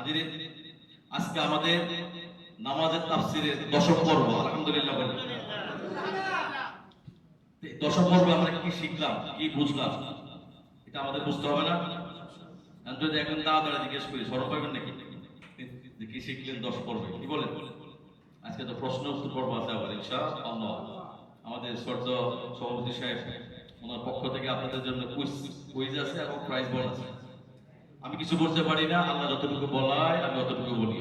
হাজিরে। আজকে আমাদের নামাজের তাফসিরের দশম পর্ব, আলহামদুলিল্লাহ দশম পর্বে আমরা কি শিখলাম, কি বুঝলাম, এটা আমাদের বুঝতে হবে না। যদি এখন তাড়াতাড়ি জিজ্ঞেস করি, সরব পাইবেন নাকি? কি শিখলেন দশ পর্বে, কি বলেন? আজকে তো প্রশ্ন উত্তর পর্ব আছে আবার ইনশা আল্লাহ আমাদের শ্রদ্ধ সভাপতি সাহেব, ওনার পক্ষ থেকে আপনাদের জন্য কুইজ কুইজ আছে এবং প্রাইজ বল আছে। আমি কিছু বলতে পারি না, আল্লাহ যতটুকু বলাই আমি অতটুকু বলি।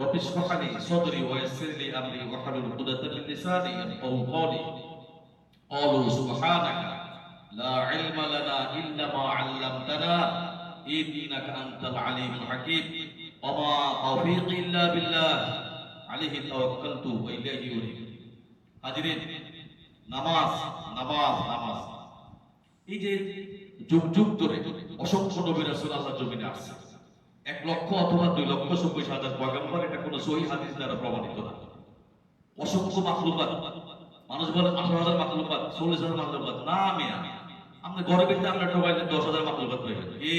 রবি সকালে সদরি ওয়াইসিরলি আমরি ওয়াহালুল কুদাতা মিন লিসানি আও কওলি। ক্বালু সুবহানাকা, লা ইলমা লানা ইল্লা মা 'আল্লামতানা, ইন্নাকা আনতাল আলিমুল হাকীম। ওয়া মা ইল্লা বিল্লাহ, আলাইহি তাওয়াক্কালতু ওয়া ইলাইহি হাজিরিন, নামাজ নামাজ নামাজ। এই যে যুগ যুগ ধরে অসংখ্য নবী রাসূল আল্লাহ জমিনে আসছে। এক লক্ষ অথবা দুই লক্ষ চব্বিশ হাজার পয়গম্বর এটা কোনো সহি হাদিস দ্বারা প্রমাণিত না। অসংখ্য মাখলুকাত। মানুষ বলে আঠারো হাজার মাখলুকাত চল্লিশ হাজার মাখলুকাত। না মিয়া আপনি ঘরে ভিতরে আপনার টোবাইলে দশ হাজার মাখলুকাত পাইবেন কি?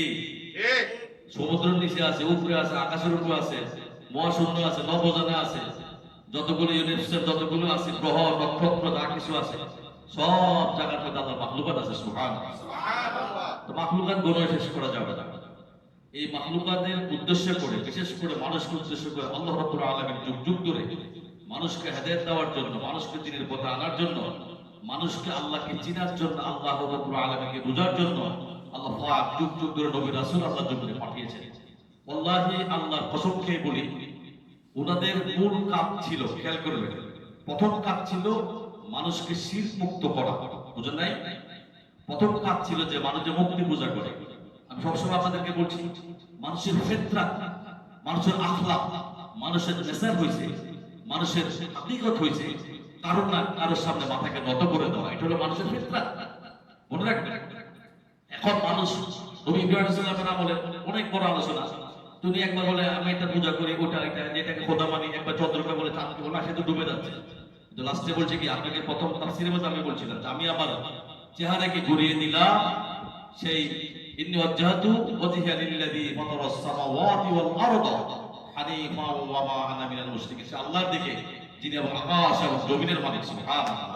সমুদ্রের নিচে আছে উপরে আছে আকাশের উপরে আছে মহাশূন্য আছে নবজানা আছে যতগুলো ইউনিভার্সের যতগুলো আছে গ্রহ নক্ষত্র যা কিছু আছে সব জায়গার মধ্যে আল্লাহ মাখলুকাত আছে সুহান তো মাখলুকাত গণে শেষ করা যাবে না। এই মাখলুকাতের উদ্দেশ্য করে, বিশেষ করে মানুষকে উদ্দেশ্য করে আল্লাহ রাব্বুল আলামিন যুগ যুগ ধরে মানুষকে হেদায়েত দেওয়ার জন্য, মানুষকে দিনের পথে আনার জন্য, মানুষকে আল্লাহকে চিনার জন্য, আল্লাহ রাব্বুল আলামিনকে বোঝার জন্য আল্লাহ পাক যুগ যুগ ধরে নবী রাসূল আল্লাহ জমিনে পাঠিয়েছেন। আল্লাহর কসম খেয়ে বলি ওনাদের মূল কাজ ছিল, খেয়াল করবেন, প্রথম কাজ ছিল মানুষকে শির মুক্ত করা, বুঝেন নাই? প্রথম কাজ ছিল যে মানুষ যে মুক্তি পূজা করে। আমি সবসময় আপনাদেরকে বলছি, মানুষের ফেতরা মানুষের আখলা মানুষের নেশার হয়েছে মানুষের হাকিকত হয়েছে কারণ না কারোর সামনে মাথাকে নত করে দেওয়া, এটা হলো মানুষের ফেতরা মনে রাখবেন, এখন মানুষ নবী ইব্রাহিম আমলে অনেক বড় আলোচনা। তুমি একবার বলে, আমি এটা পূজা করি, ওটা, এটা, যেটাকে খোদা মানি, একবার চন্দ্রকে বলে, চাঁদকে বলে সে তো ডুবে যাচ্ছে। লাস্টে বলছে কি, আপনাকে প্রথম তাফসিরের মধ্যে আমি বলছিলাম আমি আমার চেহারাকে ঘুরিয়ে দিলাম সেই ইন্নি ওয়াজহাতু ওয়াজহিয়া লিল্লাযী ফাতারাস সামাওয়াতি ওয়াল আরদ হানিফা ওয়া মা আনা মিনাল মুশরিকিন। সে আল্লাহর দিকে যিনি এবং আকাশ এবং জমিনের মালিক সুবহানাল্লাহ।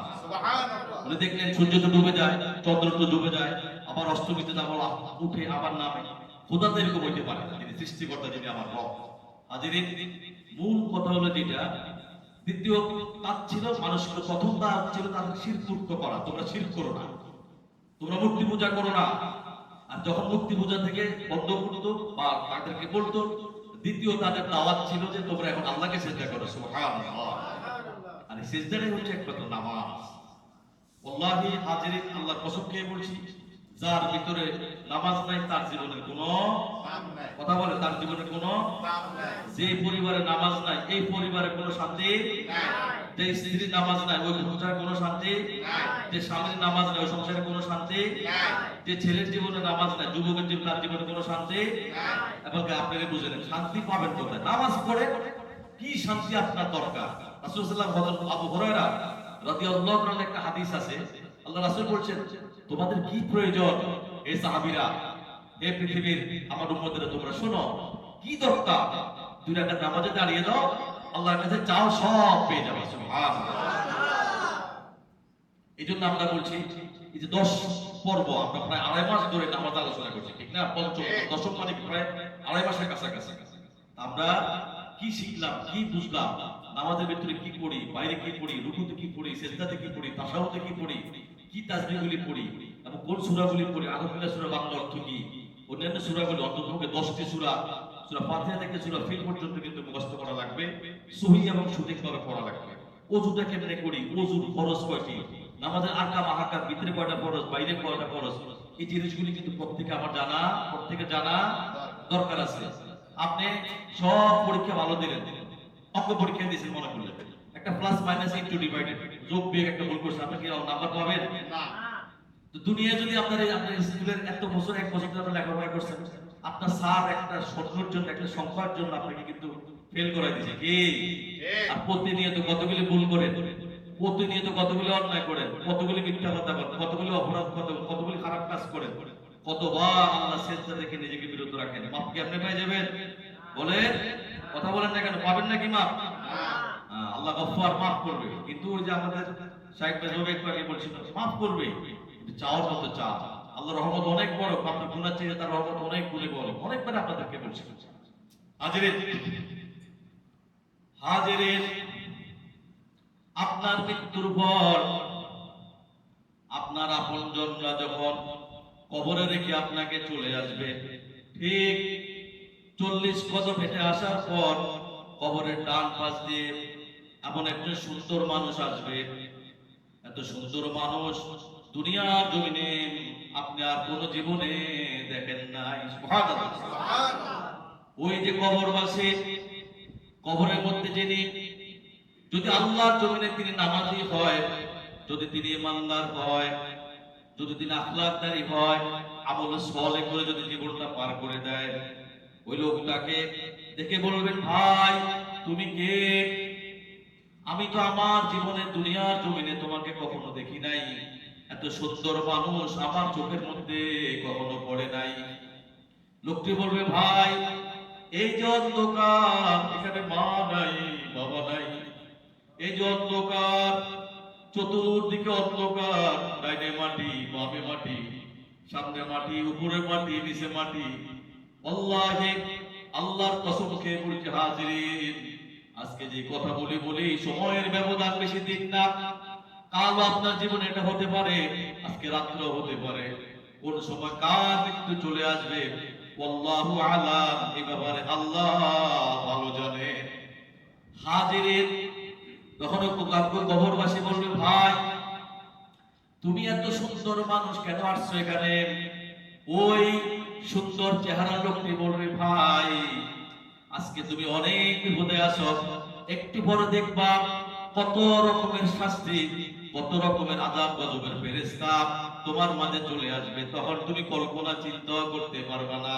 উনি দেখলেন সূর্য তো ডুবে যায় চন্দ্র তো ডুবে যায় আবার অস্তমিতে আবার উঠে আবার নামে। খোদা তো এরকম হইতে পারে তিনি সৃষ্টিকর্তা যিনি আমার রব। মূল কথা হলো যেটা দ্বিতীয় কাজ ছিল মানুষকে প্রথম ছিল তাদের শিরকুর্ত করা তোমরা শির করো না। তোমরা মূর্তি পূজা করো না। আর যখন মূর্তি পূজা থেকে বন্ধ করতো বা তাদেরকে বলতো, দ্বিতীয় তাদের দাওয়াত ছিল যে তোমরা এখন আল্লাহকে চেষ্টা করো, সুবহানাল্লাহ। আর সেজদাটাই হচ্ছে একমাত্র নামাজ। আল্লাহি হাজিরিন, আল্লাহর কসম খেয়ে বলছি যার ভিতরে নামাজ নাই তার জীবনে কোনো কথা বলে তার জীবনে কোনো যে পরিবারে নামাজ নাই এই পরিবারে কোনো শান্তি যে স্ত্রীর নামাজ নাই ওই সংসারে কোনো শান্তি যে স্বামীর নামাজ নাই ওই সংসারে কোনো শান্তি যে ছেলের জীবনে নামাজ নাই যুবকের জীবনে তার জীবনে কোনো শান্তি এবং আপনারা বুঝে নেন শান্তি পাবেন কোথায়? নামাজ পড়ে কি শান্তি আপনার দরকার? রাসূল আলাইহি আবু হুরায়রা রাদিয়াল্লাহু তাআলা একটা হাদিস আছে। আল্লাহ রাসূল বলছেন তোমাদের কি প্রয়োজন? এই সাহাবীরা এই পৃথিবীর আমার উম্মতেরা, তোমরা শোনো, কি দরকার? দুই রাকাত নামাজে দাঁড়িয়ে দাও, আল্লাহর কাছে চাও, সব পেয়ে যাবে এই জন্য আমরা বলছি, এই যে দশ পর্ব, আমরা প্রায় আড়াই মাস ধরে নামাজ আলোচনা করছি, ঠিক না? পঞ্চম, দশম মানে প্রায় আড়াই মাসের কাছাকাছি। আমরা কি শিখলাম, কি বুঝলাম? নামাজের ভিতরে কি পড়ি, বাইরে কি পড়ি, রুকুতে কি পড়ি, সেজদাতে কি পড়ি, তাসাহুতে কি পড়ি? কি তাসবিহগুলি পড়ি? এবং কোন সূরাগুলি পড়ি? আলহামদুলিল্লাহ, সূরা বাংলা অর্থ কি? অন্যান্য সূরাগুলি অন্ততপক্ষে 10টি সূরা সূরা ফাতিহা থেকে সূরা ফিল পর্যন্ত কিন্তু মুখস্থ করা লাগবে, সহি এবং সঠিকভাবে পড়া লাগবে। কেমনে করি? ওযুর ফরজ কয়টি? ভিতরে কয়টা ফরজ, বাইরে কয়টা ফরজ? এই জিনিসগুলি কিন্তু প্রত্যেকে আমার জানা, প্রত্যেকে জানা দরকার আছে। আপনি সব পরীক্ষা ভালো দিলেন, অঙ্ক পরীক্ষা দিয়েছেন মনে করলেন। একটা প্লাস মাইনাস ইনটু ডিভাইডেড একটা আপনি কি নাম্বার পাবেন? তো দুনিয়া যদি আপনার এই আপনার স্কুলের এত বছর এক বছর ধরে লেখাপড়া করছেন আপনার স্যার একটা জন্য একটা সংখ্যার জন্য আপনাকে কিন্তু ফেল করাই দিয়েছে। কি? আর প্রতিনিয়ত কতগুলি ভুল করেন? প্রতিনিয়ত কতগুলি অন্যায় করেন? কতগুলি মিথ্যা কথা বলেন? কতগুলি অপরাধ কত কতগুলি খারাপ কাজ করেন? কতবার আল্লাহ শেষটা দেখে নিজেকে বিরত রাখেন। মাপ কি আপনি পেয়ে যাবেন? বলে কথা বলেন না কেন? পাবেন নাকি মাপ আল্লাহ গফফার মাফ করবে। কিন্তু ওই যে আমাদের সাহেব বেজবে একটু আগে বলছিল, মাফ করবে, কিন্তু চাওয়ার মতো চা আল্লাহ রহমত অনেক বড় আপনার গুণার চেয়ে তার রহমত অনেক গুণে বড়। অনেকবার আপনাদেরকে বলছি। হাজিরে হাজিরে আপনার মৃত্যুর পর আপনার আপনজনরা যখন কবরে রেখে আপনাকে চলে আসবে, ঠিক চল্লিশ কদম হেঁটে আসার পর কবরের ডান পাশ দিয়ে এমন একজন সুন্দর মানুষ আসবে। এত সুন্দর মানুষ দুনিয়ার জমিনে আপনি আর কোনো জীবনে দেখেন নাই। ওই যে কবরবাসী কবরের মধ্যে যিনি যদি আল্লাহর জমিনে তিনি নামাজি হয় যদি তিনি ইমানদার হয় যদি তিনি আখলাকদারি হয় আমল সলে করে যদি জীবনটা পার করে দেয় ওই লোকটাকে দেখে বলবেন ভাই তুমি কে? আমি তো আমার জীবনে দুনিয়ার জমিনে তোমাকে কখনো দেখি নাই। এত সুন্দর মানুষ আমার চোখের মধ্যে কখনো পড়ে নাই। লোকটি বলবে, ভাই, এই যে অন্ধকার, এখানে মা নাই, বাবা নাই। এই যে অন্ধকার, চতুর্দিকে অন্ধকার, ডাইনে মাটি, বামে মাটি, সামনে মাটি, উপরে মাটি, নিচে মাটি। আল্লাহে, আল্লাহর কসম খেয়ে বলছে, হাজিরিন আজকে যে কথা বলি বলি, সময়ের ব্যবধান বেশি দিন না। কাল আপনার জীবনে এটা হতে পারে, আজকে রাত্র হতে পারে। কোন সময় কার মৃত্যু চলে আসবে? আল্লাহু আলাম এই ব্যাপারে আল্লাহ ভালো জানে। হাজিরের তখন কবরবাসী বলবে, ভাই, তুমি এত সুন্দর মানুষ কেন আসছো এখানে? ওই সুন্দর চেহারা লোকটি বলবে, ভাই আজকে তুমি অনেক বিপদে আছো। একটু পরে দেখবা কত রকমের শাস্তি, কত রকমের আদাব গজবের ফেরেস্তা তোমার মাঝে চলে আসবে। তখন তুমি কল্পনা, চিন্তা করতে পারবে না।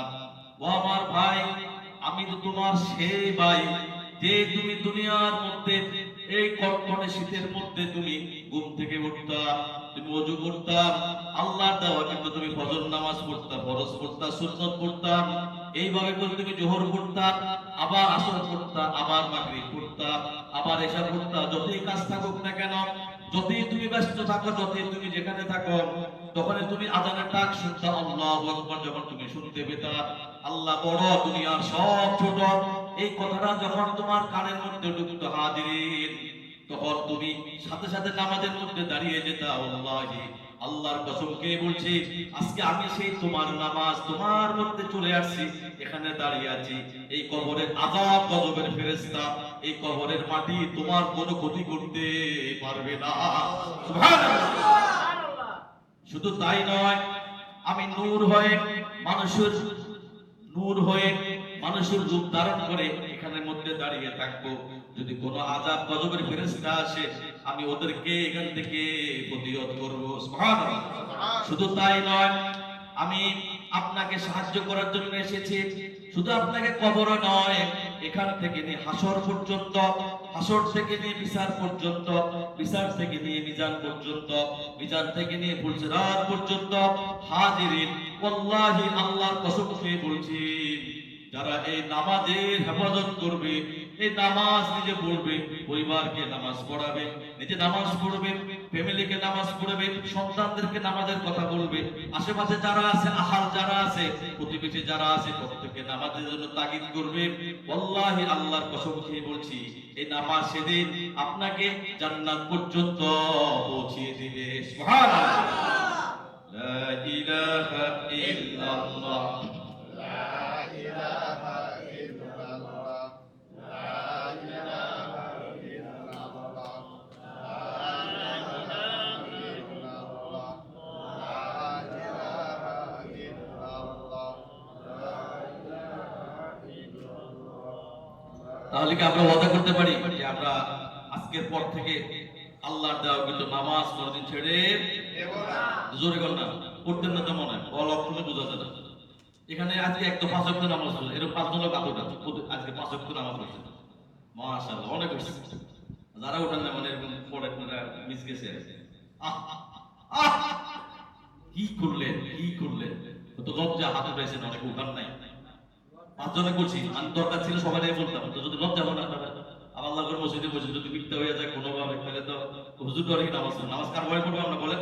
ও আমার ভাই, আমি তো তোমার সেই ভাই যে তুমি দুনিয়ার মধ্যে এই কটকটে শীতের মধ্যে তুমি ঘুম থেকে উঠতা, তুমি ওযু করতাম আল্লাহর দেওয়া কিন্তু তুমি ফজর নামাজ পড়তা, ফরজ পড়তা, সুন্নত পড়তাম এইভাবে করে তুমি জোহর পড়তা, আবার আসর পড়তা, আবার মাগরিব পড়তা, আবার এসা পড়তা, যতই কাজ থাকুক না কেন, যতই তুমি ব্যস্ত থাকো, যতই তুমি যেখানে থাকো তখন তুমি আজানের ডাক শুনতা, আল্লাহু আকবার, যখন তুমি শুনতে পেতা, আল্লাহ বড় দুনিয়ার সব ছোট, এই কথাটা যখন তোমার কানের মধ্যে ঢুকতো হাজির তখন তুমি সাথে সাথে নামাজের মধ্যে দাঁড়িয়ে যেতা আল্লাহি আল্লাহর কসম কে বলছি আজকে আমি সেই তোমার নামাজ তোমার মধ্যে চলে আসছি এখানে দাঁড়িয়ে আছি। এই কবরের আজাব গজবের ফেরেশতা এই কবরের মাটি তোমার কোনো ক্ষতি করতে পারবে না। সুবহানাল্লাহ। শুধু তাই নয় আমি নূর হয়ে মানুষের নূর হয়ে মানুষের রূপ ধারণ করে এখানের মধ্যে দাঁড়িয়ে থাকব। যদি কোনো আজাব গজবের ফেরেশতা আসে, আমি ওদেরকে এখান থেকে প্রতিরোধ করব। শুধু তাই নয়, আমি আপনাকে সাহায্য করার জন্য এসেছি। শুধু আপনাকে কবর নয়, এখান থেকে নিয়ে হাসর পর্যন্ত, হাসর থেকে নিয়ে বিচার পর্যন্ত বিচার থেকে নিয়ে মিজান পর্যন্ত, মিজান থেকে নিয়ে ফুলসিরাত পর্যন্ত হাজিরিন। আল্লাহর কসম খেয়ে বলছি, যারা এই নামাজের হেফাজত করবে এই নামাজ নিজে পড়বে, পরিবারকে নামাজ পড়াবে, নিজে নামাজ পড়বে, ফ্যামিলিকে নামাজ পড়বে, সন্তানদেরকে নামাজের কথা বলবে। আশেপাশে যারা আছে আহাল যারা আছে, প্রতিবেশী যারা আছে, প্রত্যেককে নামাজের জন্য তাগিদ করবে। আল্লাহি আল্লাহর কসম খেয়ে বলছি, এই নামাজ সেদিন আপনাকে জান্নাত পর্যন্ত দিবে। সুবহানাল্লাহ। লা ইলাহা ইল্লাল্লাহ। তাহলে কি আমরা ওয়াদা করতে পারি যে আমরা আজকের পর থেকে আল্লাহর দেওয়া কিন্তু নামাজ কোনদিন ছেড়ে জোরে কর না পড়তেন না তো মনে হয় অল অক্ষরে বোঝা যায় না। এখানে আজকে একদম পাঁচ অক্ট নামাজ হলো এরকম পাঁচ জন লোক আতটা আজকে পাঁচ অক্ট নামাজ হচ্ছে মাশাআল্লাহ অনেক হচ্ছে যারা ওঠান না মানে এরকম পড়ে মিস গেছে কি করলেন কি করলেন? তো লজ্জা হাত উঠাইছেন অনেক উঠান নাই। পাঁচজনে করছি আমি দরকার ছিল সবাই বলতাম তো যদি লজ্জা হন আল্লাহ করে মসজিদে বসে যদি মিথ্যা হয়ে যায় তাহলে তো হুজুর ডরে কি নামাজ নামাজ কার ভয় করব আমরা বলে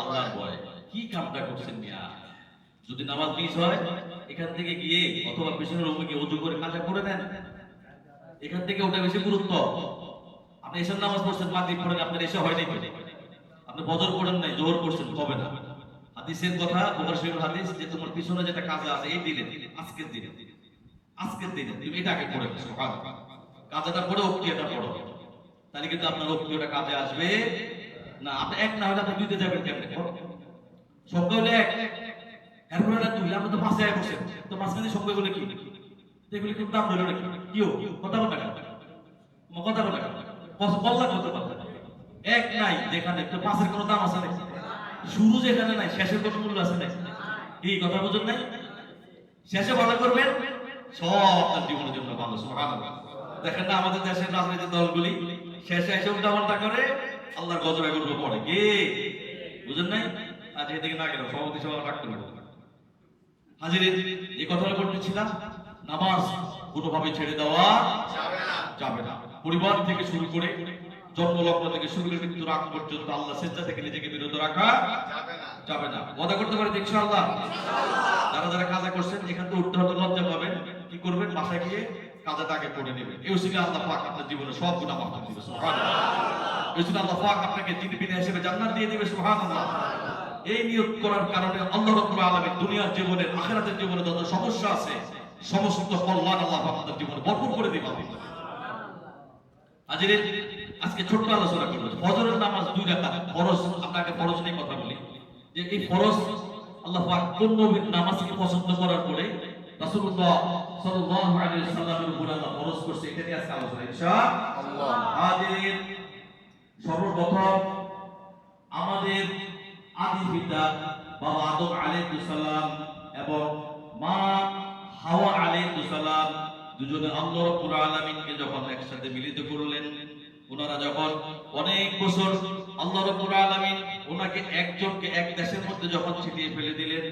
আল্লাহর ভয়। কি কামটা করছেন মিয়া? যদি নামাজ মিস হয়, এখান থেকে গিয়ে অথবা পেছনের গিয়ে করে কাজা করে নেন এখান থেকে ওটা বেশি গুরুত্ব। আপনি এসব নামাজ পড়ছেন, মাগরিব পড়েন, আপনার এসে হয় নাই। আপনি বজর পড়েন নাই, জোহর করছেন হবে না? হাদিসের কথা, বুখারী শরীফের হাদিস, যে তোমার পিছনে যেটা কাজে আছে, এই দিনে আজকের দিনে। আজকের দিনে। তুমি এটা আগে পড়ে নিছো কাজাটা পড়ে পড়ো। তাহলে কিন্তু আপনার কাজে আসবে। না, আপনি এক না হলে আপনি দুইতে যাবেন কেমনে? শব্দ হলে এক। এরপরে দুই। আমরা তো পাশে আয় বসে তো বলে কি? এগুলি কিন্তু দাম কিও? কথা কথা বল না কেন? কস- কল্লা এক নাই যেখানে। তো পাশের কোনো দাম আছে নাকি? শুরু যেখানে নাই, শেষের কোনো মূল্য আছে নাকি? এই কথা বুঝুন নাই? শেষে ভালো করবেন, সব তার জীবনের জন্য ভালো, সুবহানাল্লাহ। দেখেন না, আমাদের দেশের রাজনৈতিক দলগুলি শেষে এসে উল্টাপাল্টা করে আল্লাহর গজব এগুলো পড়ে। কে? বুঝেন নাই? আজ এদিকে না গেল সভাপতি সভা রাখতে পারব হাজির এই কথাটা বলতেছিলাম, নামাজ কোনোভাবে ছেড়ে দেওয়া যাবে না। পরিবার থেকে শুরু করে জন্মলগ্ন থেকে শুরু করে মৃত্যুর আগ পর্যন্ত আল্লাহ স্বেচ্ছা থেকে নিজেকে বিরত রাখা যাবে না। ওয়াদা করতে পারেন ইনশাআল্লাহ। যারা যারা কাজা করছেন, এখান থেকে উঠতে হতে লজ্জা পাবেন। কি করবেন? বাসায় গিয়ে কাজাটা আগে পড়ে নেবেন। এই উসিলে আল্লাহ পাক আপনার জীবনে সব গুনাহ মাফ করে দিবে, সুবহানাল্লাহ। এই আল্লাহ পাক আপনাকে জিন বিনা হিসেবে জান্নাত দিয়ে দিবে, সুবহানাল্লাহ। এই নিয়ত করার কারণে আল্লাহ রাব্বুল আলামিন দুনিয়ার জীবনে, আখিরাতের জীবনে যত সমস্যা আছে, সমস্ত কল্যাণ আল্লাহ পাক আপনার জীবনে ভরপুর করে দিবে। আজকে ছোট্ট আলোচনা করব। ফজরের নামাজ দুই রাকাত, ফরজ, আপনাকে ফরজ নিয়ে কথা বলি যে এই ফরজ আল্লাহ পাক কোন নবীর নামাজকে পছন্দ করার পরে রাসূলুল্লাহ সাল্লাল্লাহু আলাইহি সাল্লামের উপর আল্লাহ ফরজ করছে এটা নিয়ে আজকে আলোচনা ইনশাআল্লাহ হাজির সর্বপ্রথম আমাদের আদি পিতা বাবা আদম আলাইহিস সালাম এবং মা হাওয়া আলাইহিস সালাম দুজনে আল্লাহ রাব্বুল আলামিনকে যখন একসাথে মিলিত করলেন ওনারা যখন অনেক বছর আল্লাহ রব্বুল আলামিন ওনাকে একজনকে এক দেশের মধ্যে যখন ছিটিয়ে ফেলে দিলেন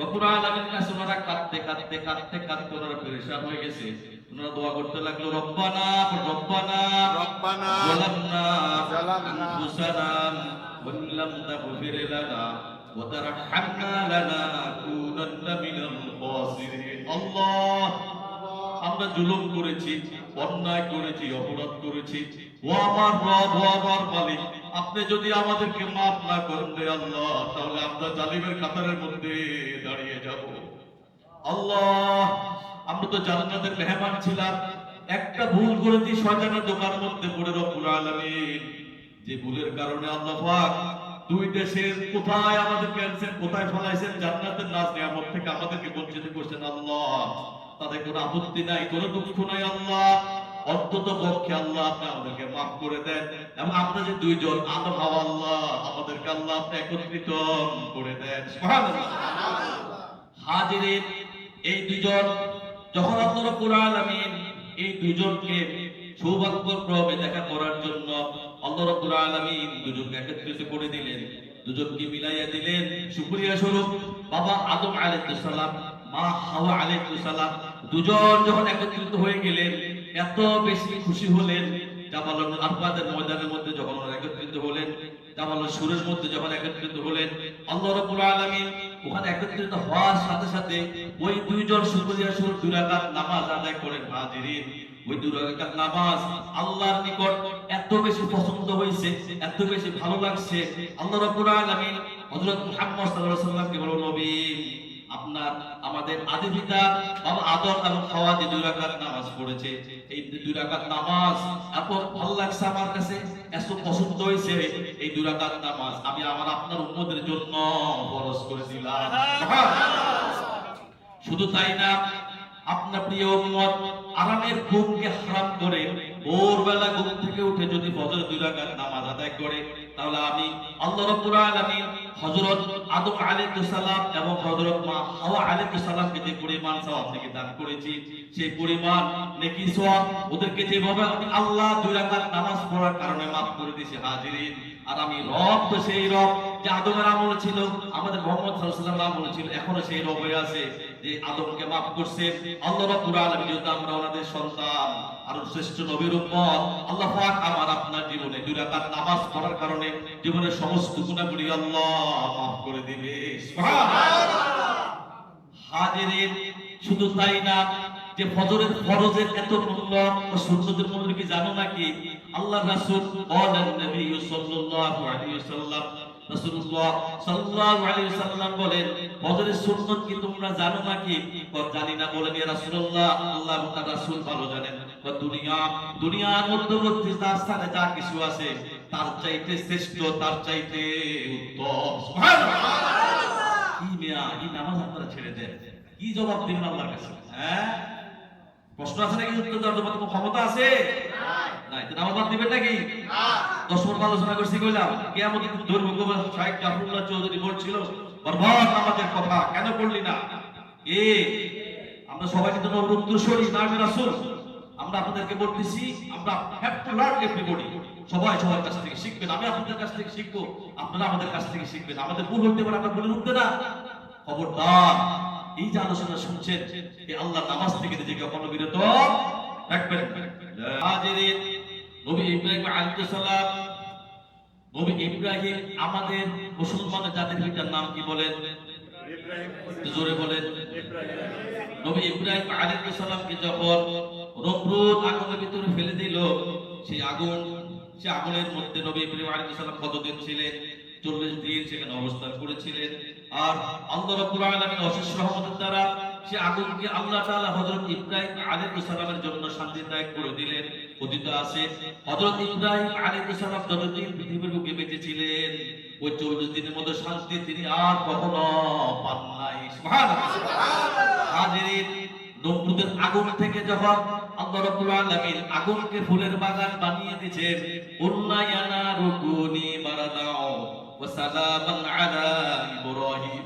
রব্বুল আলামিন কাছে ওনারা কাঁদতে কাঁদতে কাঁদতে কাঁদতে ওনারা পরেশান হয়ে গেছে। ওনারা দোয়া করতে লাগল রব্বানা রব্বানা রব্বানা জালামনা জালামনা হুসানান ওয়াল্লাম তাগফির লানা ওয়া তারহামনা লানা নাকুনান্না মিনাল খাসিরিন. আল্লাহ আমরা জুলুম করেছি অন্যায় করেছি অপরাধ করেছি ও আমার রব, ও আমার মালিক, আপনি যদি আমাদেরকে মাফ না করেন রে আল্লাহ, তাহলে আমরা জালিমের কাতারের মধ্যে দাঁড়িয়ে যাব। আল্লাহ, আমরা তো জান্নাতের মেহমান ছিলাম। একটা ভুল করে দিই শয়তানের দোকানের মধ্যে পড়ে রব্বুল আলামিন। যে ভুলের কারণে আল্লাহ পাক দুই দেশের কোথায় আমাদের ক্যান্সেল কোথায় ফলাইছেন জান্নাতের নাজ নিয়ামত থেকে আমাদেরকে বঞ্চিত করছেন আল্লাহ। তাদের কোনো আপত্তি নাই, কোনো দুঃখ নাই আল্লাহ। অন্তত পক্ষে আল্লাহ আপনি আমাদেরকে মাফ করে দেন এবং আমরা যে দুইজন আদম হাওয়া আল্লাহ, আমাদেরকে আল্লাহ আপনি একত্রিত করে দেন। হাজিরিন, এই দুজন যখন আল্লাহ রাব্বুল আলামিন এই দুজনকে সৌভাগ্যক্রমে দেখা করার জন্য আল্লাহ রাব্বুল আলামিন দুজনকে একত্রিত করে দিলেন দুজনকে মিলাইয়া দিলেন। শুকরিয়া স্বরূপ, বাবা আদম আলাইহিস সালাম, মা হাওয়া আলাইহিস সালাম দুজন যখন একত্রিত হয়ে গেলেন এত বেশি খুশি হলেন জামাল আরফাদের ময়দানের মধ্যে যখন একত্রিত হলেন, জামাল সুরের মধ্যে যখন একত্রিত হলেন, আল্লাহ রাব্বুল আলামিন ওখানে একত্রিত হওয়ার সাথে সাথে ওই দুইজন শুকরিয়া সুর দুই রাকাত নামাজ আদায় করেন, হাজিরিন। ওই দুই নামাজ আল্লাহর নিকট এত বেশি পছন্দ হয়েছে, এত বেশি ভালো লাগছে। আল্লাহ রাব্বুল আলামিন হযরত মুহাম্মদ সাল্লাল্লাহু আলাইহি ওয়াসাল্লামকে নবী আপনার, আমাদের আদি পিতা বাবা আদম এবং হাওয়া যে দুই রাকাত নামাজ পড়েছে। এই দুই রাকাত নামাজ এত ভালো লাগছে আমার কাছে, এত পছন্দ হয়েছে এই দুই রাকাত নামাজ। আমি আমার আপনার উম্মতের জন্য ফরজ করে দিলাম শুধু তাই না, আপনার প্রিয় উম্মত, আরামের ঘুমকে হারাম করে ভোরবেলা ঘুম থেকে উঠে যদি ফজর দুই রাকাত নামাজ আদায় করে, তাহলে আমি আল্লাহ রাব্বুল আলামিন হযরত আদম আলাইহিস সালাম এবং হযরত মা হাওয়া আলাইহিস সালামকে যে পরিমাণ সওয়াব থেকে দান করেছি, সেই পরিমাণ নেকি সওয়াব ওদেরকে যেভাবে আল্লাহ দুই রাকাত নামাজ পড়ার কারণে maaf করে দিয়েছি, হাজিরিন। আর আমি রব তো সেই রব যে আদমের আমল ছিল, আমাদের মোহাম্মদ সাল্লাল্লাহু আমল ছিল, এখনও সেই রব হয়ে আছে যে আদমকে মাফ করছে। আল্লাহ রাব্বুল আলামিন, যেহেতু আমরা ওনাদের সন্তান আর শ্রেষ্ঠ নবীর উম্মত, আল্লাহ আমার আপনার জীবনে দুই রাকাত নামাজ পড়ার কারণে জীবনের সমস্ত গুনাহগুলি আল্লাহ maaf করে দিবে। হাজিরিন শুধু তাই না, যে ফজরের ফরজের এত মূল্য সুন্নতের মূল্য কি জানো নাকি? আল্লাহ রাসূল বলেন নবী সাল্লাল্লাহু আলাইহি ওয়াসাল্লাম দুনিয়ার মধ্যবর্তী স্থানে যা কিছু আছে তার চাইতে শ্রেষ্ঠ তার চাইতে উত্তম। কি মেয়া কি নামাজ আপনারা ছেড়ে দেন? কি জবাব দিবেন আল্লাহর কাছে? হ্যাঁ? প্রশ্ন আছে নাকি উত্তর দেওয়ার কোনো ক্ষমতা আছে? নামাজ বাদ দিবেন নাকি? দশ মিনিট আলোচনা করছি কইলাম কিন্তু ধরবো কবে জাফরুল্লাহ চৌধুরী বলছিল বরবাদ নামাজের কথা কেন করলি না? এ আমরা সবাই কিন্তু নবীর উত্তরসূরি নামে রাসূল। আমরা আপনাদেরকে বলতেছি আমরা হ্যাভ টু লার্ন এভরিবডি। সবাই সবার কাছ থেকে শিখবেন আমি আপনাদের কাছ থেকে শিখব, আপনারা আমাদের কাছ থেকে শিখবেন। আমাদের ভুল হতে পারে আমরা ভুলে উঠতে না। খবরদার, এই যে আলোচনা শুনছেন, এই আল্লাহ নামাজ থেকে নিজেকে কখনো বিরত রাখবেন। নবী ইব্রাহিম আলাইহিস নবী ইব্রাহিম আমাদের মুসলমানের জাতির পিতার নাম কি বলেন? জোরে বলেন। নবী ইব্রাহিম আলাইহিস সালামকে যখন নমরুদ আগুনের ভিতরে ফেলে দিল, সেই আগুন সেই আগুনের মধ্যে নবী ইব্রাহিম আলাইহিস সালাম কতদিন ছিলেন? চল্লিশ দিন সেখানে অবস্থান করেছিলেন। আর আল্লাহ রাব্বুল আলামিন অশেষ রহমতের দ্বারা সে আগুনকে আল্লাহ তাআলা হযরত ইব্রাহিম আলাইহিস সালামের জন্য শান্তিদায়ক করে দিলেন কথিত আছে। হযরত ইব্রাহিম আলাইহিস সালাম যতদিন পৃথিবীর বুকে বেঁচে ছিলেন ওই চল্লিশ দিনের মধ্যে শান্তি তিনি আর কখনো পান নাই। সুবহানাল্লাহ। হাজিরিন নমরুদের আগুন থেকে যখন আল্লাহ রাব্বুল আলামিন আগুনকে ফুলের বাগান বানিয়ে উন্নায়ানা রুকুনি বারাদাও ওয়া সালামান আলা ইব্রাহিম।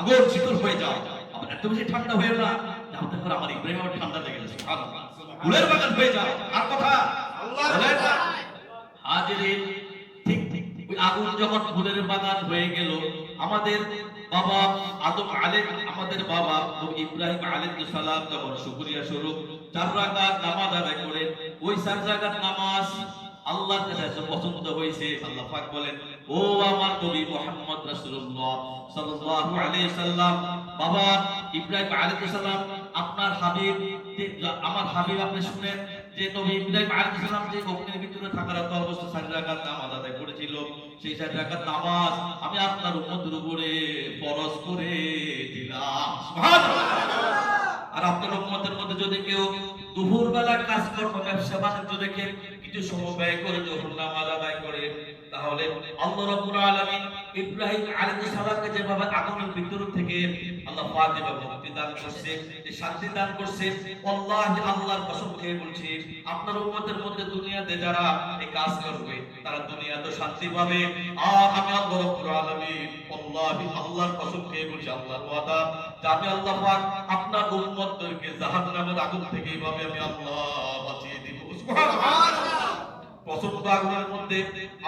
আগুন শীতল হয়ে যাও। আবার এত বেশি ঠান্ডা হয়ে না যাতে করে আমার ইব্রাহিম আবার ঠান্ডা লেগে গেছে সুবহানাল্লাহ। ফুলের বাগান হয়ে যাও। আর কথা? বলেন হাজিরিন ঠিক ঠিক। ওই আগুন যখন ফুলের বাগান হয়ে গেল আমাদের বাবা আদম আলাইহ আমাদের বাবা ইব্রাহিম আলাইহিস সালাম যখন শুকরিয়া স্বরূপ। চার রাকাত নামাজ আদায় করেন। ওই চার রাকাত নামাজ আল্লাহর কাছে পছন্দ হয়েছে। আল্লাহ পাক বলেন, ও আমার নবী মুহাম্মদ রাসূলুল্লাহ সাল্লাল্লাহু আলাইহি সাল্লাম, বাবা ইব্রাহিম আলাইহিস সালাম, আপনার হাবিব আমার হাবিব আপনি শুনেন যে নবী ইব্রাহিম আলাইহিস সালাম যে অগ্নির ভিতরে থাকার অবস্থা চার রাকাত নামাজ আদায় করেছিল, সেই চার রাকাত নামাজ আমি আপনার উম্মতের উপরে ফরজ করে দিলাম। সুবহানাল্লাহ। আর আপনার উম্মতের মধ্যে যদি কেউ দুপুর বেলা কাজ কর্ম ব্যবসা বাণিজ্য দেখে কিছু সময় ব্যয় করে যখন নামাজ আদায় করে তাহলে আল্লাহ রাব্বুল আলামিন ইব্রাহিম আলাইহিস সালামকে যেভাবে আগুনের ভিতর থেকে আল্লাহ পাক যেভাবে মুক্তি দান করছে যে শান্তি দান করছে আল্লাহ আল্লাহর কসম খেয়ে বলছি, আপনার উম্মতের মধ্যে দুনিয়াতে যারা এই কাজ করবে, তারা দুনিয়াতে শান্তি পাবে। আর আমি আল্লাহ রাব্বুল আলামিন আল্লাহ আল্লাহর কসম খেয়ে বলছি, আল্লাহর ওয়াদা, যে আমি আল্লাহ পাক আপনার উম্মতদেরকে জাহান্নামের আগুন থেকে এইভাবে আমি আল্লাহ বাঁচিয়ে দিব। সুবহানাল্লাহ! প্রচণ্ড আগুনের মধ্যে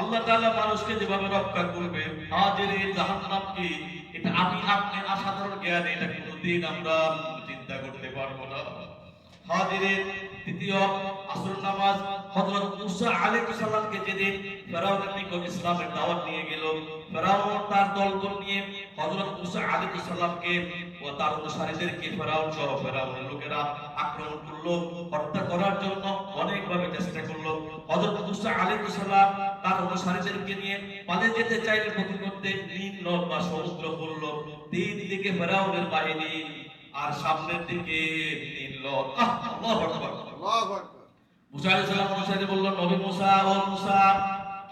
আল্লাহ তাআলা মানুষকে যেভাবে রক্ষা করবে হাজির এই জাহান্নাম কি এটা আমি আপনি অসাধারণ জ্ঞান এটা কোনোদিন আমরা চিন্তা করতে পারব না। হাজিরের দ্বিতীয় আসর নামাজ হযরত মুসা আলাইহিস সালামকে যেদিন ফেরাউনের নিকট ইসলামের দাওয়াত নিয়ে গেল, ফেরাউন তার দলবল নিয়ে হযরত মুসা আলাইহিস সালামকে ও তার অনুসারীদেরকে ফেরাউন সহ ফেরাউনের লোকেরা আক্রমণ করল, হত্যা করার জন্য অনেকভাবে চেষ্টা করল। হযরত মুসা আলাইহিস সালাম তার অনুসারীদেরকে নিয়ে পালিয়ে যেতে চাইলে প্রতিমধ্যে নীল নদ বা সমুদ্র পড়ল তিন দিকে ফেরাউনের বাহিনী আর সামনের দিকে নীল নদ আহ, আল্লাহু আকবার। মুসা আলাইহিস সালাম অনুসারী বলল নবী মুসা ও মুসা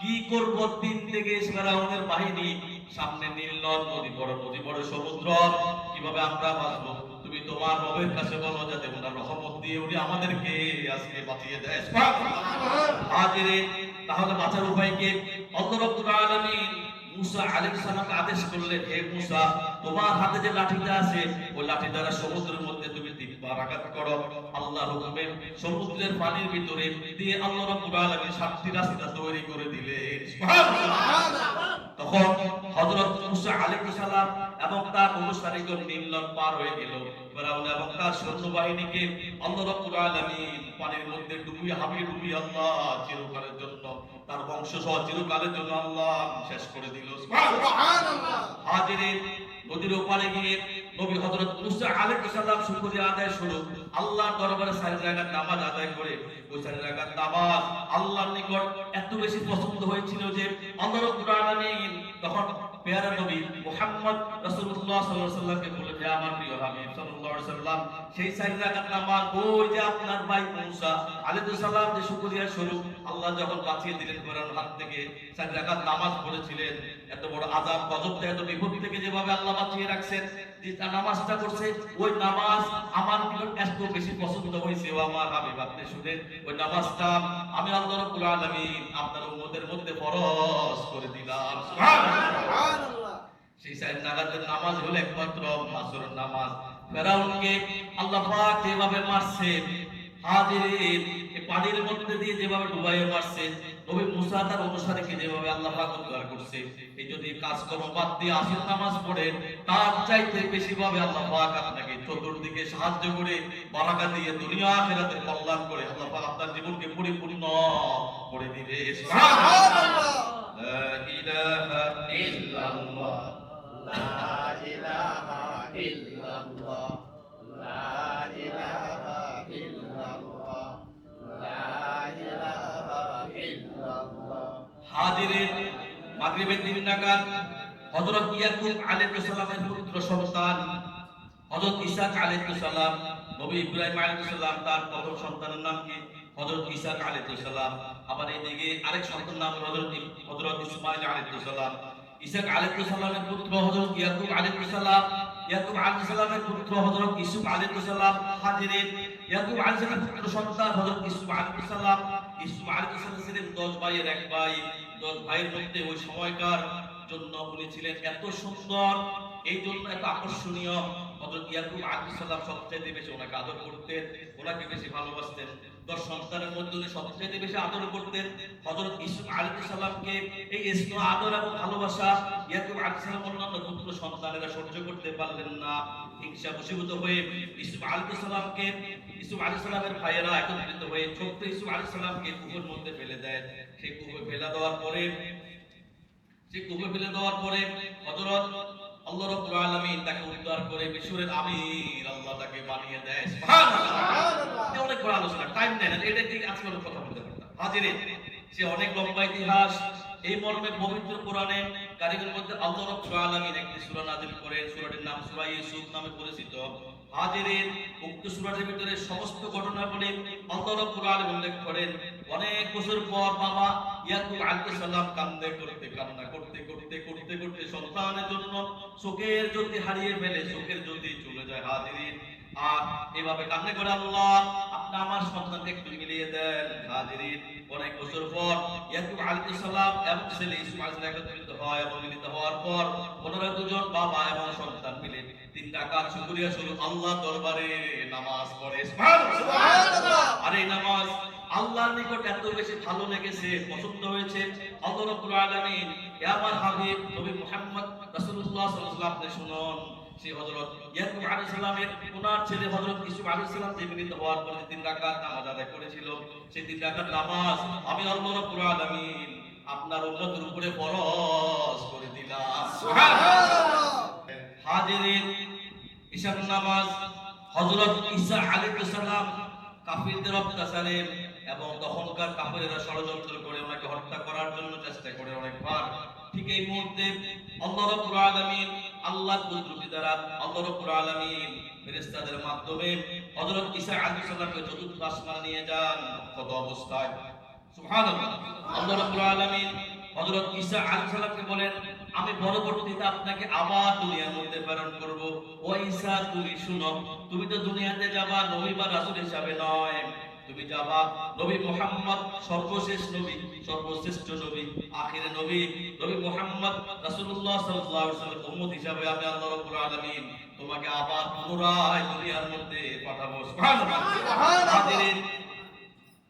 কি করব তিন দিকে ফেরাউনের বাহিনী? সামনে নীল নদ নদী বড় নদী বড় সমুদ্র কীভাবে আমরা বাঁচবো? তুমি তোমার রবের কাছে বলো যাতে ওনার রহমত দিয়ে উনি আমাদেরকে আজকে বাঁচিয়ে দেয়। তাহলে বাঁচার উপায় কি? আলামিন মুসা আলাইহিস সালামকে আদেশ করলেন হে মুসা তোমার হাতে যে লাঠিটা আছে ওই লাঠি দ্বারা সমুদ্রের মধ্যে তুমি তিনবার আঘাত করো। আল্লাহর হুকুমে সমুদ্রের পানির ভিতরে দিয়ে আল্লাহ রাব্বুল আলামিন সাতটি রাস্তা তৈরি করে দিলেন। তখন হযরত মুসা আলাইহিস সালাম এবং তার অনুসারীগণ নীল নদ পার হয়ে গেল। ফেরাউন এবং তার সৈন্যবাহিনীকে আল্লাহ রাব্বুল আলামিন পানির মধ্যে ডুবিয়ে, হাবিয়ে ডুবিয়ে আল্লাহ চিরকালের জন্য, তার বংশ সহ চিরকালের জন্য আল্লাহ শেষ করে দিল। সুবহানাল্লাহ। হাজিরিন, নদীর ওপারে গিয়ে নবী হযরত মুসা আলাইহিস সালাম আদায় শুরু। আল্লাহর দরবারে সারি রাকাত নামাজ আদায় করে, ওই সারি রাকাত নামাজ আল্লাহর নিকট এত বেশি পছন্দ হয়েছিল যে আল্লাহ রাব্বুল আলামিন তখন নবী মুহাম্মদ রাসূলুল্লাহ সাল্লাল্লাহু আলাইহি আমার প্রিয় হাবিব সাল্লাল্লাহু সেই নামাজ ওই যে আপনার ভাই আলাইহিস সালাম যে শুকরিয়া স্বরূপ আল্লাহ যখন বাঁচিয়ে দিলেন কোরআন হাত থেকে নামাজ পড়েছিলেন, এত বড় আযাব গজব এত বিপদ থেকে যেভাবে আল্লাহ বাঁচিয়ে রাখছেন নামাজটা করছে ওই নামাজ আমার এত বেশি পছন্দ হয়েছে। ও আমার আপনি শুনেন ওই নামাজটা আমি আল্লাহ রাব্বুল আলামিন আপনার উম্মতের মধ্যে ফরজ করে দিলাম। সুবহানাল্লাহ। সেই নাগাদের নামাজ হলো একমাত্র মাসুর নামাজ। ফেরাউনকে আল্লাহ পাক যেভাবে মারছে হাজিরিন এই পানির মধ্যে দিয়ে যেভাবে ডুবাইয়ে মারছে নবী মুসা তার অনুসারীকে যেভাবে আল্লাহ পাক উদ্ধার করছে, এই যদি কাজকর্ম বাদ দিয়ে আসল নামাজ পড়ে, তার চাইতে বেশি ভাবে আল্লাহ পাক আপনাকে চতুর্দিকে সাহায্য করে, বারাকা দিয়ে দুনিয়া আখিরাতের কল্যাণ করে আল্লাহ পাক আপনার জীবনকে পরিপূর্ণ করে দিবে। সুবহানাল্লাহ। লা ইলাহা ইল্লাল্লাহ লা ইলাহা ইল্লাল্লাহ। লা ইলাহা ইল্লাল্লাহ। লা ইলাহা ইল্লাল্লাহ। হাজিরের মাগরিবের দিন নাগাদ হযরত ইয়াকুব আলাইহিস পুত্র সন্তান, হযরত ইসাক আলাইহিস সালাম, নবী ইব্রাহিম আলাইহিস তার প্রথম সন্তানের নাম কি? হযরত ইসাক আলাইহিস সালাম। আবার এইদিকে আরেক সন্তানের নাম হযরত হযরত ইসমাঈল আলাইহিস সালাম। ইসাক আলাইহিস সালামের পুত্র হযরত ইয়াকুব আলাইহিস সালাম। ইয়াকুব আলাইহিস সালামের পুত্র হযরত ইসুফ আলাইহিস সালাম। হাজিরের ইয়াকুব আলাইহিস পুত্র সন্তান হযরত ইসুফ আলাইহিস ইসুফ আলাইহিস ছিলেন 10 ভাইয়ের এক ভাই 10 ভাইয়ের মধ্যে ওই সময়কার জন্য উনি ছিলেন এত সুন্দর, এই জন্য এত আকর্ষণীয়। হযরত ইয়াকুব আলাইহিস সালাম সবচেয়ে বেশি ওনাকে আদর করতেন, ওনাকে বেশি ভালোবাসতেন। দশ সন্তানের মধ্যে সবচেয়ে বেশি আদর করতেন হযরত ইসুফ আলাইহিস সালামকে। এই স্নেহ আদর এবং ভালোবাসা ইয়াকুব আলাইহিস সালাম অন্যান্য পুত্র সন্তানেরা সহ্য করতে পারলেন না। হিংসা বশীভূত হয়ে ইসুফ আলাইহিস সালামকে ইসুফ আলাইহিস সালামের ভাইয়েরা একত্রিত হয়ে ছোট্ট ইসুফ আলাইহিস সালামকে কুয়োর মধ্যে ফেলে দেয় সেই কুয়োয় ফেলে দেওয়ার পরে, সেই কুয়োয় ফেলে দেওয়ার পরে হযরত আল্লাহ রাব্বুল আলামিন তাকে উদ্ধার করে মিশরের আমির আল্লাহ তাকে বানিয়ে দেয়। সুবহানাল্লাহ। অনেক বড় আলোচনা টাইম নেই না। এটা ঠিক আজকে অনেক কথা বলতে পারতাম। হাজিরিন সে অনেক লম্বা ইতিহাস। এই মর্মে পবিত্র কোরআনে কারিগরের মধ্যে আল্লাহ রাব্বুল আলামিন একটি সূরা নাযিল করেন। সূরাটির নাম সূরা ইউসুফ নামে পরিচিত। হাজিরিন উক্ত সূরাটির ভিতরে সমস্ত ঘটনাবলী আল্লাহ রাব্বুল আলামিন উল্লেখ করেন। অনেক বছর পর বাবা ইয়াকুব আলাইহিস সালাম কান্দে, করতে, কান্না, করতে করতে করতে করতে সন্তানের জন্য চোখের জ্যোতি হারিয়ে ফেলে, চোখের জ্যোতি চলে যায় হাজিরিন আর এভাবে কান্না করে আল্লাহ আপনি আমার সন্তানকে একটু মিলিয়ে দেন হাজিরিন অনেক বছর পর ইয়াকুব আলাইহিস সালাম এবং ছেলে ইসমাইল একত্রিত হয় এবং মিলিত হওয়ার পর ওনারা দুজন বাবা এবং সন্তান মিলে তিন রাকাত, শুকরিয়া স্বরূপ আল্লাহ দরবারে নামাজ পড়ে। আর এই নামাজ আল্লাহর নিকট এত বেশি ভালো লেগেছে, পছন্দ হয়েছে। আমার হাবিব, নবী মুহাম্মদ রাসূলুল্লাহ সাল্লাল্লাহু শুনুন। আপনার উম্মতের উপরে ফরজ করে দিলাম। হাজিরিন ঈশান নামাজ, হযরত ঈসা আলাইহিস সালাম, কাফিরদের অত্যাচারে এবং তখনকার কাফিরেরা ষড়যন্ত্র করে ওনাকে হত্যা করার জন্য চেষ্টা করে অনেকবার। ঠিক এই মুহূর্তে আল্লাহ রাব্বুল আলামিন আল্লাহ কুদরতি দ্বারা আল্লাহ রাব্বুল আলামিন ফেরেশতাদের মাধ্যমে হযরত ঈসা আলাইহিস সালামকে চতুর্থ আসমানে নিয়ে যান কত অবস্থায়। সুবহানাল্লাহ। আল্লাহ রাব্বুল আলামিন হযরত ঈসা আলাইহিস সালামকে বলেন আমি পরবর্তীতে আপনাকে আবার দুনিয়ার মধ্যে প্রেরণ করব। ও ঈসা তুমি শুনো তুমি তো দুনিয়াতে যাবা নবী বা রাসূল হিসাবে নয়। তুমি যাবা নবী মুহাম্মদ সর্বশেষ নবী সর্বশ্রেষ্ঠ নবী আখিরে নবী নবী মুহাম্মদ রাসূলুল্লাহ সাল্লাল্লাহু আলাইহি ওয়াসাল্লাম উম্মত হিসাবে আমি আল্লাহ রাব্বুল আলামিন তোমাকে আবার পুনরায় দুনিয়ার মধ্যে পাঠাবো। সুবহানাল্লাহ। সুবহানাল্লাহ।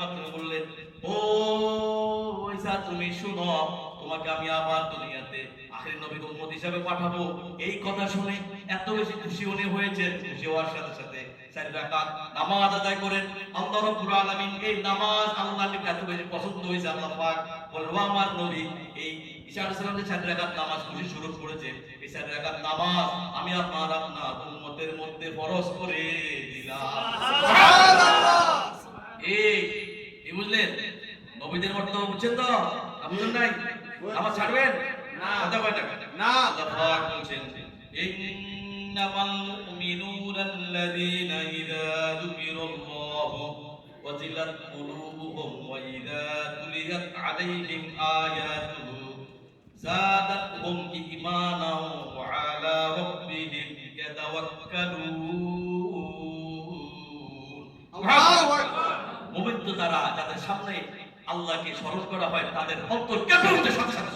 মাধ্যমে বললেন, ও ঈসা, তুমি শুনো, তোমাকে আমি দুনিয়াতে আখির উম্মত পাঠাবো। এই কথা শুনে এত বেশি খুশি উনি হয়েছেন। খুশি হওয়ার সাথে সাথে রাকাত নামাজ আদায় করেন। আল্লাহ রাব্বুল আলামিন এই নামাজ আল্লাহর এত বেশি পছন্দ হয়েছে আল্লাহ পাক আমার নবী, এই ঈসা নামাজ খুশি শুরু করেছে। এই রাকাত নামাজ আমি আপনার আপনার উম্মতের মধ্যে ফরজ করে দিলাম। সুবহানাল্লাহ! এই কি বুঝলেন নবীদের মর্তবা বুঝছেন তো বুঝলেন নাই আমার ছাড়বেন না। কথা কয় না না। আল্লাহ পাক বলছেন ইন্নামাল মুমিনুনা আল্লাযীনা ইযা যুকিরাল্লাহু ওয়াজিলাত কুলুবুহুম ওয়া ইযা তুলিয়াত আলাইহিম আয়াতুহু زادتهم إيمانا তারা যাদের সামনে আল্লাহকে স্মরণ করা হয়, তাদের অন্তর কেঁপে উঠে সাথে সাথে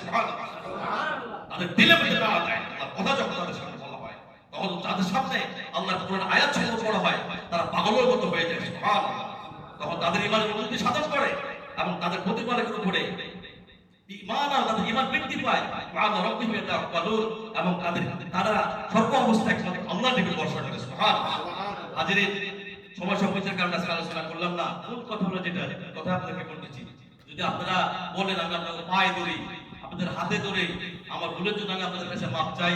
তাদের দিলে মধ্যে পাওয়া যায়, আল্লাহর কথা যখন তাদের সামনে বলা হয়, তখন তাদের সামনে আল্লাহর কোরআন আয়াত যখন পড়া হয়, তারা পাগলের মতো হয়ে যায়, সুবহানাল্লাহ। তখন তাদের ইমানের উন্নতি সাধন করে এবং তাদের প্রতিপালকের উপরে ইমান তাদের ইমান বৃদ্ধি পায়। ওয়ালা রাব্বিহিম ইয়াতাওয়াক্কালুন এবং তাদের, তারা সর্ব অবস্থায় একমাত্র আল্লাহর দিকে করে, সুবহানাল্লাহ। হাজিরিন সময় সংকোচের কারণে আজকে আলোচনা করলাম না। মূল কথা হলো যেটা, কথা আপনাদেরকে বলতেছি। যদি আপনারা বলেন, আমি আপনাদের পায়ে ধরি, আপনাদের হাতে ধরে, আমার ভুলের জন্য আমি আপনাদের কাছে মাপ চাই।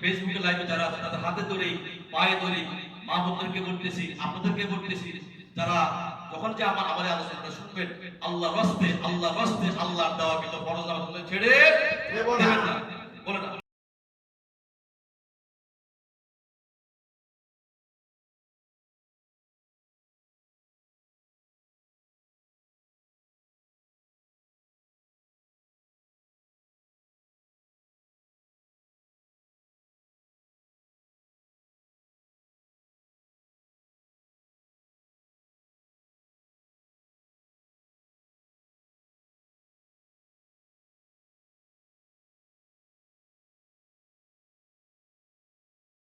ফেসবুকে লাইভে যারা তাদের হাতে ধরে, পায়ে ধরে মা বোনদেরকে বলতেছি, আপনাদেরকে বলতেছি, যারা যখন যে আমার আমার আলোচনাটা শুনবেন আল্লাহ রস্তে আল্লাহ রস্তে আল্লাহ দেওয়া কিন্তু ফরজ ছেড়ে দেব দেবেন বলে না।